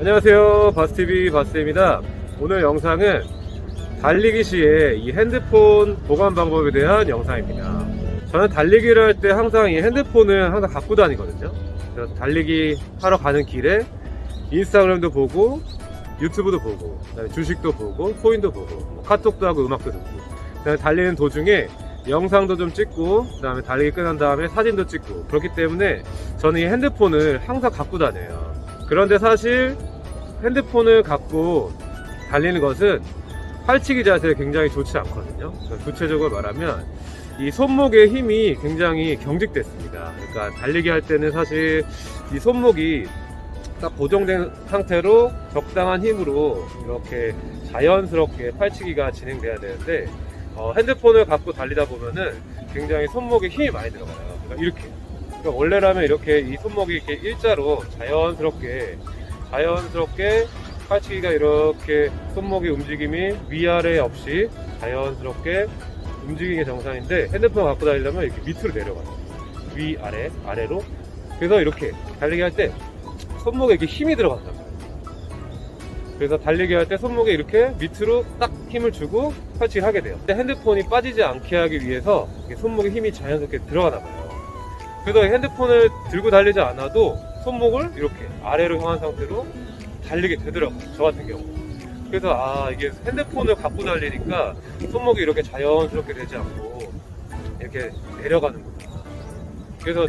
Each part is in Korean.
안녕하세요. 바스TV 바스입니다. 오늘 영상은 달리기 시에 이 핸드폰 보관 방법에 대한 영상입니다. 저는 달리기를 할 때 항상 이 핸드폰을 항상 갖고 다니거든요. 그래서 달리기 하러 가는 길에 인스타그램도 보고 유튜브도 보고 주식도 보고 코인도 보고 뭐 카톡도 하고 음악도 듣고 달리는 도중에 영상도 좀 찍고 그 다음에 달리기 끝난 다음에 사진도 찍고 그렇기 때문에 저는 이 핸드폰을 항상 갖고 다녀요. 그런데 사실 핸드폰을 갖고 달리는 것은 팔치기 자세에 굉장히 좋지 않거든요. 구체적으로 말하면 이 손목의 힘이 굉장히 경직됐습니다. 그러니까 달리기 할 때는 사실 이 손목이 딱 고정된 상태로 적당한 힘으로 이렇게 자연스럽게 팔치기가 진행돼야 되는데 어, 핸드폰을 갖고 달리다 보면은 굉장히 손목에 힘이 많이 들어가요. 그러니까 이렇게. 그러니까 원래라면 이렇게 이 손목이 이렇게 일자로 자연스럽게 자연스럽게 팔치기가 이렇게 손목의 움직임이 위아래 없이 자연스럽게 움직이는 게 정상인데 핸드폰 갖고 다니려면 이렇게 밑으로 내려가요. 위 아래 아래로. 그래서 이렇게 달리기 할 때 손목에 이렇게 힘이 말이에요. 그래서 달리기 할 때 손목에 이렇게 밑으로 딱 힘을 주고 팔치기를 하게 돼요. 핸드폰이 빠지지 않게 하기 위해서 손목에 힘이 자연스럽게 들어가나 봐요. 그래서 핸드폰을 들고 달리지 않아도 손목을 이렇게 아래로 향한 상태로 달리게 되더라고요. 저 같은 경우. 그래서 아 이게 핸드폰을 갖고 달리니까 손목이 이렇게 자연스럽게 되지 않고 이렇게 내려가는구나. 그래서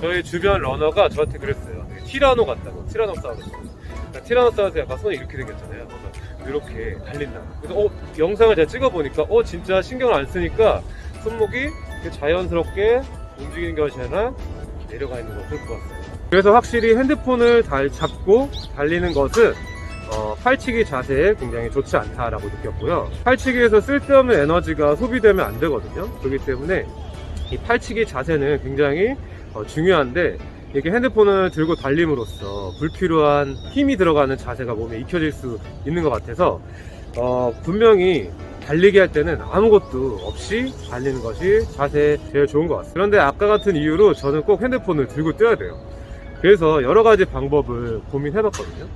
저희 주변 러너가 저한테 그랬어요. 티라노 같다고. 티라노사우루스. 그러니까 티라노사우루스 약간 손이 이렇게 생겼잖아요. 이렇게 달린다. 그래서 어 영상을 제가 찍어보니까 어 진짜 신경을 안 쓰니까 손목이 자연스럽게 움직이는 것이 아니라 내려가 있는 것을 보았어요. 그래서 확실히 핸드폰을 잘 잡고 달리는 것은 어, 팔치기 자세에 굉장히 좋지 않다라고 느꼈고요. 팔치기에서 쓸데없는 에너지가 소비되면 안 되거든요. 그렇기 때문에 이 팔치기 자세는 굉장히 어, 중요한데 이게 핸드폰을 들고 달림으로써 불필요한 힘이 들어가는 자세가 몸에 익혀질 수 있는 것 같아서 어, 분명히 달리기 할 때는 아무것도 없이 달리는 것이 자세에 제일 좋은 것 같습니다. 그런데 아까 같은 이유로 저는 꼭 핸드폰을 들고 뛰어야 돼요. 그래서 여러 가지 방법을 고민해 봤거든요.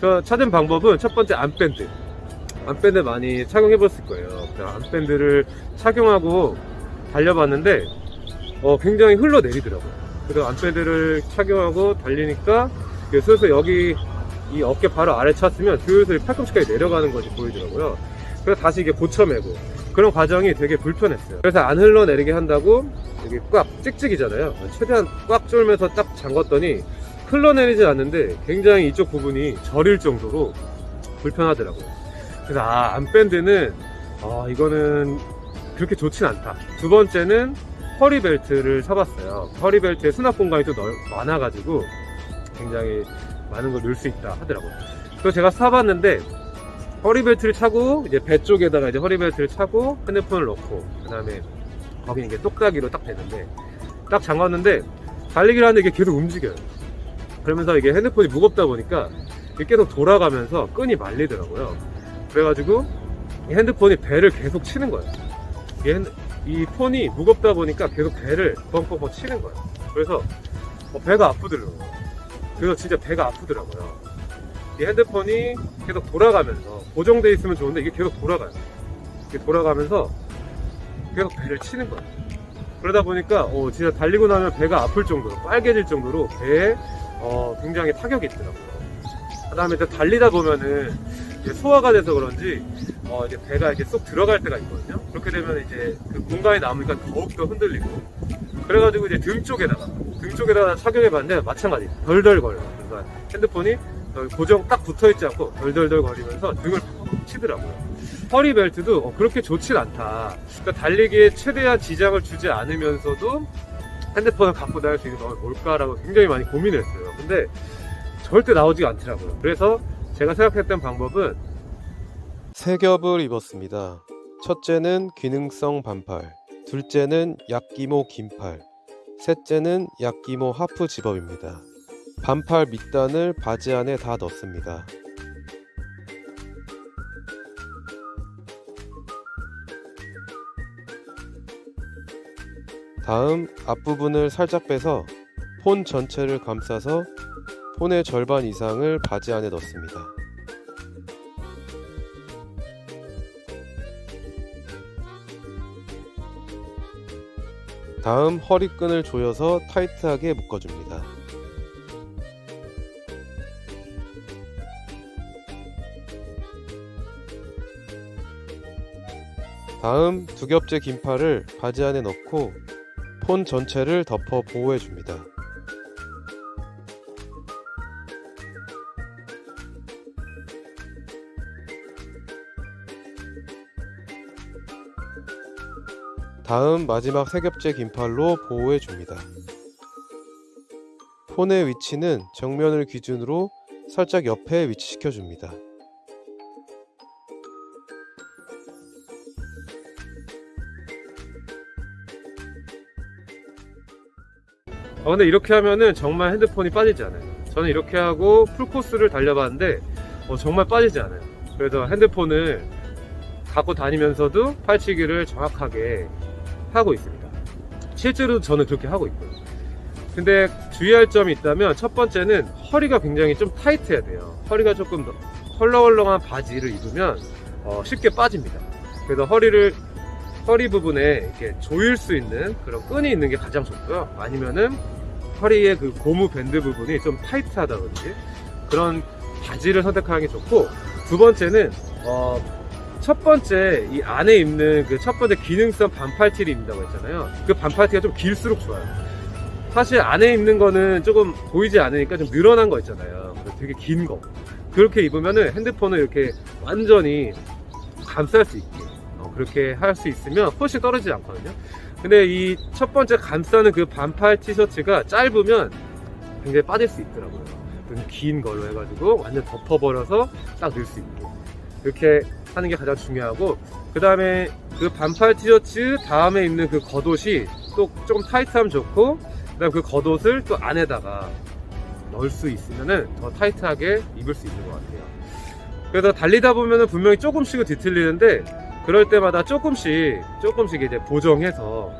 저 찾은 방법은 첫 번째 암밴드. 암밴드 많이 착용해 봤을 거예요. 그 암밴드를 착용하고 달려봤는데 어, 굉장히 흘러내리더라고요. 그래서 암밴드를 착용하고 달리니까 슬슬 여기 이 어깨 바로 아래 찼으면 슬슬 팔꿈치까지 내려가는 것이 보이더라고요. 그래서 다시 이게 고쳐매고 그런 과정이 되게 불편했어요. 그래서 안 흘러내리게 한다고 여기 꽉 찍찍이잖아요. 최대한 꽉 졸면서 딱 잠궜더니 흘러내리지 않는데 굉장히 이쪽 부분이 저릴 정도로 불편하더라고요. 그래서 아 암밴드는 아 이거는 그렇게 좋진 않다. 두 번째는 허리 벨트를 사봤어요. 허리 벨트에 수납 공간이 또 넓, 많아가지고 굉장히 많은 걸 넣을 수 있다 하더라고요. 그래서 제가 사봤는데 허리벨트를 차고 이제 배 쪽에다가 이제 허리벨트를 차고 핸드폰을 넣고 그 다음에 거기 이게 똑딱이로 딱 되는데 딱 잠갔는데 달리기를 하는데 이게 계속 움직여요. 그러면서 이게 핸드폰이 무겁다 보니까 계속 돌아가면서 끈이 말리더라고요. 그래가지고 이 핸드폰이 배를 계속 치는 거예요. 이, 이 폰이 무겁다 보니까 계속 배를 뻥뻥뻥 치는 거예요. 그래서 어, 배가 아프더라고요. 그래서 진짜 배가 아프더라고요. 이 핸드폰이 계속 돌아가면서 고정돼 있으면 좋은데 이게 계속 돌아가요. 이게 돌아가면서 계속 배를 치는 거예요. 그러다 보니까 어, 진짜 달리고 나면 배가 아플 정도로 빨개질 정도로 배에 어, 굉장히 타격이 있더라고요. 그다음에 이제 달리다 보면은 소화가 돼서 그런지 어, 이제 배가 이렇게 쏙 들어갈 때가 있거든요. 그렇게 되면 이제 그 공간이 남으니까 더욱더 흔들리고 그래가지고 이제 등 쪽에다가 등 쪽에다가 착용해 봤는데 마찬가지 덜덜 거려요. 그러니까 핸드폰이 고정 딱 붙어 있지 않고 덜덜덜 거리면서 등을 팍 치더라고요. 허리 벨트도 어, 그렇게 좋진 않다. 그러니까 달리기에 최대한 지장을 주지 않으면서도 핸드폰을 갖고 다닐 수 있는 건 뭘까라고 굉장히 많이 고민을 했어요. 근데 절대 나오지가 않더라고요. 그래서 제가 생각했던 방법은 세 겹을 입었습니다. 첫째는 기능성 반팔, 둘째는 약기모 긴팔, 셋째는 약기모 하프 집업입니다. 반팔 밑단을 바지 안에 다 넣습니다. 다음 앞부분을 살짝 빼서 폰 전체를 감싸서 폰의 절반 이상을 바지 안에 넣습니다. 다음 허리끈을 조여서 타이트하게 묶어줍니다. 다음 두 겹째 긴팔을 바지 안에 넣고 폰 전체를 덮어 보호해 줍니다. 다음 마지막 세 겹째 긴팔로 보호해 줍니다. 폰의 위치는 정면을 기준으로 살짝 옆에 위치시켜 줍니다. 아 근데 이렇게 하면은 정말 핸드폰이 빠지지 않아요. 저는 이렇게 하고 풀코스를 달려봤는데 어, 정말 빠지지 않아요. 그래서 핸드폰을 갖고 다니면서도 팔치기를 정확하게 하고 있습니다. 실제로 저는 그렇게 하고 있고요. 근데 주의할 점이 있다면 첫 번째는 허리가 굉장히 좀 타이트해야 돼요. 허리가 조금 더 헐렁헐렁한 바지를 입으면 어, 쉽게 빠집니다. 그래서 허리를 허리 부분에 이렇게 조일 수 있는 그런 끈이 있는 게 가장 좋고요. 아니면은 허리의 그 고무 밴드 부분이 좀 타이트하다든지 그런 바지를 선택하는 게 좋고 두 번째는 어, 첫 번째 이 안에 입는 그 첫 번째 기능성 반팔티를 입는다고 했잖아요. 그 반팔티가 좀 길수록 좋아요. 사실 안에 입는 거는 조금 보이지 않으니까 좀 늘어난 거 있잖아요. 되게 긴 거. 그렇게 입으면은 핸드폰을 이렇게 완전히 감쌀 수 있게 어, 그렇게 할 수 있으면 훨씬 떨어지지 않거든요. 근데 이 첫 번째 감싸는 그 반팔 티셔츠가 짧으면 굉장히 빠질 수 있더라고요. 좀긴 걸로 해가지고 완전 덮어버려서 딱 넣을 수 있고 그렇게 하는 게 가장 중요하고 그 다음에 그 반팔 티셔츠 다음에 입는 그 겉옷이 또 조금 타이트하면 좋고 그 다음 그 겉옷을 또 안에다가 넣을 수 있으면은 더 타이트하게 입을 수 있는 것 같아요. 그래서 달리다 보면은 분명히 조금씩은 뒤틀리는데 그럴 때마다 조금씩 조금씩 이제 보정해서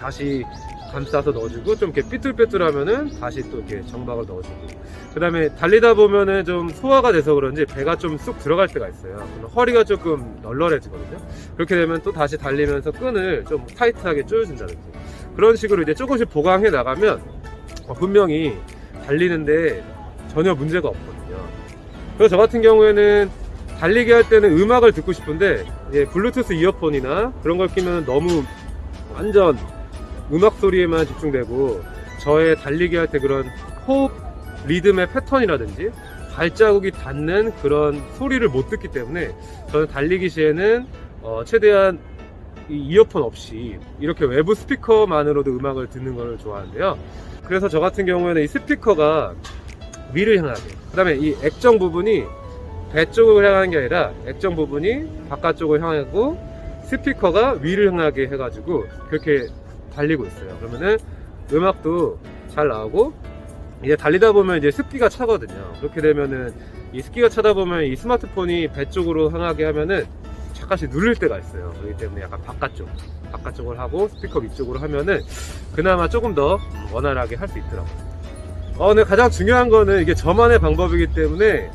다시 감싸서 넣어주고 좀 이렇게 삐뚤빼뚤하면은 다시 또 이렇게 정박을 넣어주고. 그 다음에 달리다 보면은 좀 소화가 돼서 그런지 배가 좀 쑥 들어갈 때가 있어요. 그럼 허리가 조금 널널해지거든요. 그렇게 되면 또 다시 달리면서 끈을 좀 타이트하게 조여준다든지. 그런 식으로 이제 조금씩 보강해 나가면 어, 분명히 달리는데 전혀 문제가 없거든요. 그래서 저 같은 경우에는 달리기 할 때는 음악을 듣고 싶은데 이제 블루투스 이어폰이나 그런 걸 끼면 너무 완전 음악 소리에만 집중되고 저의 달리기 할 때 그런 호흡 리듬의 패턴이라든지 발자국이 닿는 그런 소리를 못 듣기 때문에 저는 달리기 시에는 어, 최대한 이 이어폰 없이 이렇게 외부 스피커만으로도 음악을 듣는 걸 좋아하는데요. 그래서 저 같은 경우에는 이 스피커가 위를 향하게 그 다음에 이 액정 부분이 배 쪽을 향하는 게 아니라 액정 부분이 바깥쪽을 향하고 스피커가 위를 향하게 해가지고 그렇게 달리고 있어요. 그러면은 음악도 잘 나오고 이제 달리다 보면 이제 습기가 차거든요. 그렇게 되면은 이 습기가 차다 보면 이 스마트폰이 배 쪽으로 향하게 하면은 잠깐씩 누를 때가 있어요. 그렇기 때문에 약간 바깥쪽, 바깥쪽을 하고 스피커 위쪽으로 하면은 그나마 조금 더 원활하게 할 수 있더라고요. 어, 근데 가장 중요한 거는 이게 저만의 방법이기 때문에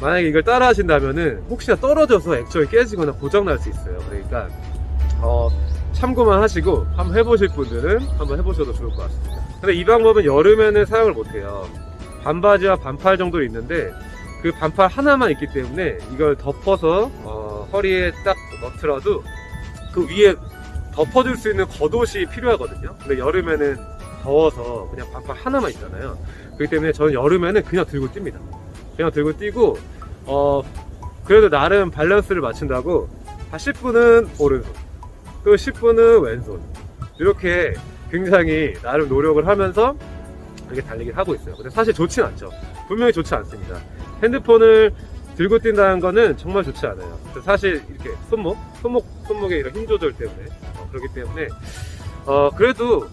만약에 이걸 따라 하신다면은 혹시나 떨어져서 액정이 깨지거나 고장 날 수 있어요. 그러니까 어, 참고만 하시고 한번 해보실 분들은 한번 해보셔도 좋을 것 같습니다. 근데 이 방법은 여름에는 사용을 못해요. 반바지와 반팔 정도 있는데 그 반팔 하나만 있기 때문에 이걸 덮어서 어, 허리에 딱 넣더라도 그 위에 덮어줄 수 있는 겉옷이 필요하거든요. 근데 여름에는 더워서 그냥 반팔 하나만 있잖아요. 그렇기 때문에 저는 여름에는 그냥 들고 뜁니다. 그냥 들고 뛰고 어 그래도 나름 밸런스를 맞춘다고 한 10분은 오른손 또 10분은 왼손 이렇게 굉장히 나름 노력을 하면서 이렇게 달리기를 하고 있어요. 근데 사실 좋진 않죠. 분명히 좋지 않습니다. 핸드폰을 들고 뛴다는 거는 정말 좋지 않아요. 사실 이렇게 손목, 손목, 손목의 이런 힘 조절 때문에 어, 그렇기 때문에 어 그래도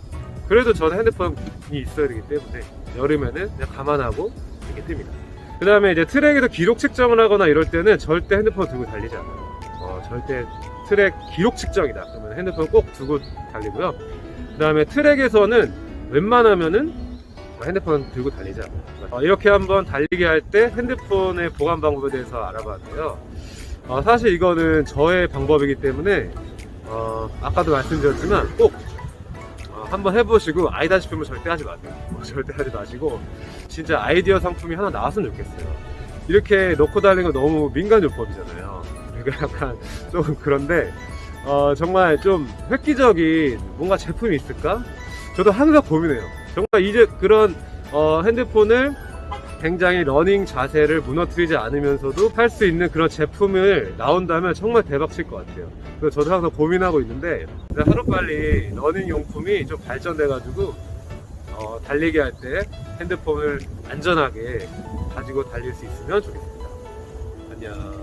그래도 저는 핸드폰이 있어야 되기 때문에 여름에는 그냥 감안하고 이렇게 뜁니다. 그 다음에 이제 트랙에서 기록 측정을 하거나 이럴 때는 절대 핸드폰 들고 달리지 않아요. 어, 절대 트랙 기록 측정이다. 그러면 핸드폰 꼭 두고 달리고요. 그 다음에 트랙에서는 웬만하면은 핸드폰 들고 달리자. 어, 이렇게 한번 달리기 할 때 핸드폰의 보관 방법에 대해서 알아봤는데요. 어, 사실 이거는 저의 방법이기 때문에 어, 아까도 말씀드렸지만 꼭 어, 한번 해보시고 아니다 싶으면 절대 하지 마세요. 어, 절대 하지 마시고 진짜 아이디어 상품이 하나 나왔으면 좋겠어요. 이렇게 넣고 다니는 거 너무 민간 요법이잖아요. 그러니까 약간 좀 그런데 어, 정말 좀 획기적인 뭔가 제품이 있을까? 저도 항상 고민해요. 정말 이제 그런 어, 핸드폰을 굉장히 러닝 자세를 무너뜨리지 않으면서도 할수 있는 그런 제품을 나온다면 정말 대박 칠 것 같아요. 그래서 저도 항상 고민하고 있는데 하루빨리 러닝 용품이 좀 발전돼가지고 어, 달리기 할 때 핸드폰을 안전하게 가지고 달릴 수 있으면 좋겠습니다. 안녕.